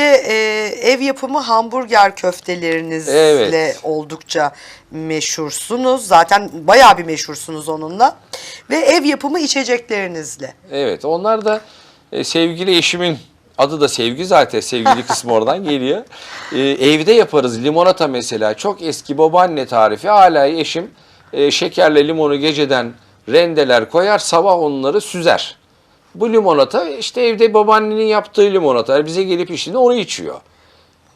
de e, ev yapımı hamburger köftelerinizle Evet. oldukça meşhursunuz. Zaten bayağı bir meşhursunuz onunla. Ve ev yapımı içeceklerinizle. Evet onlar da e, sevgili eşimin adı da sevgi zaten sevgili kısmı oradan geliyor. E, evde yaparız limonata mesela çok eski babaanne tarifi hala eşim e, şekerle limonu geceden rendeler koyar sabah onları süzer. Bu limonata işte evde babaannenin yaptığı limonata bize gelip işinde onu içiyor.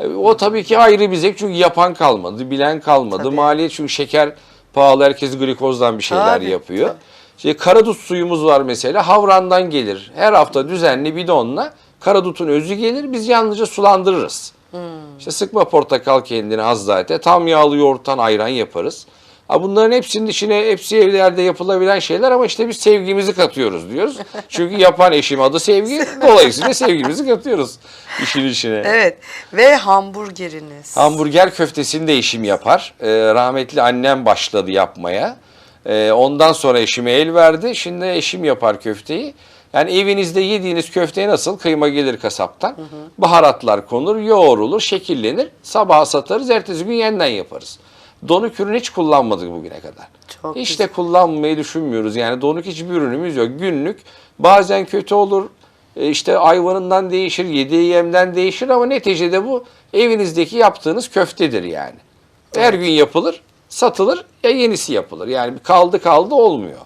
E, O tabii ki ayrı bir zevk çünkü yapan kalmadı, bilen kalmadı. Tabii. Maliyet çünkü şeker pahalı herkes glikozdan bir şeyler Tabii, yapıyor. tabii. İşte karadut suyumuz var mesela Havran'dan gelir. Her hafta düzenli bidonla karadutun özü gelir biz yalnızca sulandırırız. Hmm. İşte sıkma portakal kendine az zaten tam yağlı yoğurttan ayran yaparız. Ha bunların hepsinin içine hepsi evlerde yapılabilen şeyler ama işte biz sevgimizi katıyoruz diyoruz. Çünkü yapan eşim adı sevgi dolayısıyla sevgimizi katıyoruz işin içine. Evet ve hamburgeriniz. Hamburger köftesini de eşim yapar. Ee, rahmetli annem başladı yapmaya. Ee, ondan sonra eşime el verdi. Şimdi eşim yapar köfteyi. Yani evinizde yediğiniz köfte nasıl? Kıyma gelir kasaptan. Baharatlar konur, yoğrulur, şekillenir. Sabaha satarız, ertesi gün yeniden yaparız. Donuk ürün hiç kullanmadık bugüne kadar. Çok hiç güzel. de kullanmayı düşünmüyoruz. Yani donuk hiçbir ürünümüz yok. Günlük bazen kötü olur. E, işte ayvanından değişir, yediği yemden değişir ama neticede bu evinizdeki yaptığınız köftedir yani. Her gün yapılır, satılır ya yenisi yapılır. Yani kaldı kaldı olmuyor.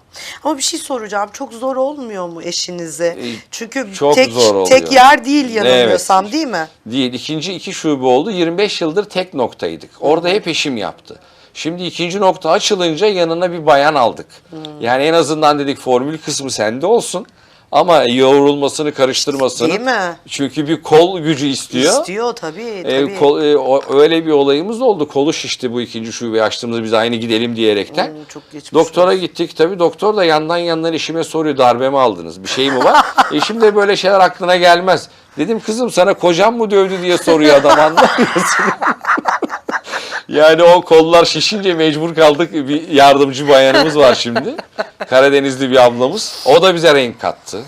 Ama bir şey soracağım. Çok zor olmuyor mu eşinize? E, Çünkü çok tek zor oluyor. tek yer değil yanılmıyorsam Evet. değil mi? Değil. İkinci iki şube oldu. 25 yıldır tek noktaydık. Orada hep eşim yaptı. Şimdi ikinci nokta açılınca yanına bir bayan aldık. Yani en azından dedik formül kısmı sende olsun. Ama yoğrulmasını, karıştırmasını. Değil mi? Çünkü bir kol gücü istiyor. İstiyor tabii. E, tabii. kol- e, o- öyle bir olayımız oldu. Kolu şişti bu ikinci şubeyi açtığımızda biz aynı gidelim diyerekten. Oo, çok geçmiş Doktora gittik tabii. Doktor da yandan yandan eşime soruyor darbe mi aldınız? Bir şey mi var? Eşim de böyle şeyler aklına gelmez. Dedim kızım sana kocam mı dövdü diye soruyor adam anlamıyorsun. yani o kollar şişince mecbur kaldık. Bir yardımcı bayanımız var şimdi. Karadenizli bir ablamız. O da bize renk kattı.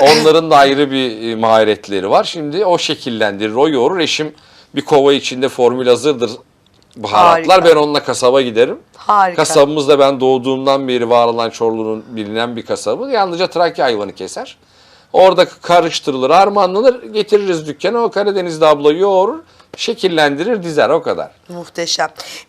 Onların da ayrı bir e, maharetleri var. Şimdi o şekillendirir, o yoğurur. Eşim bir kova içinde formül hazırdır. Baharatlar Harika. ben onunla kasaba giderim. Harika. Kasabımız da ben doğduğumdan beri var olan Çorlu'nun bilinen bir kasabı. Yalnızca Trakya hayvanı keser. Orada karıştırılır, harmanlanır, getiririz dükkana. O Karadeniz'de abla yoğurur, şekillendirir, dizer o kadar. Muhteşem.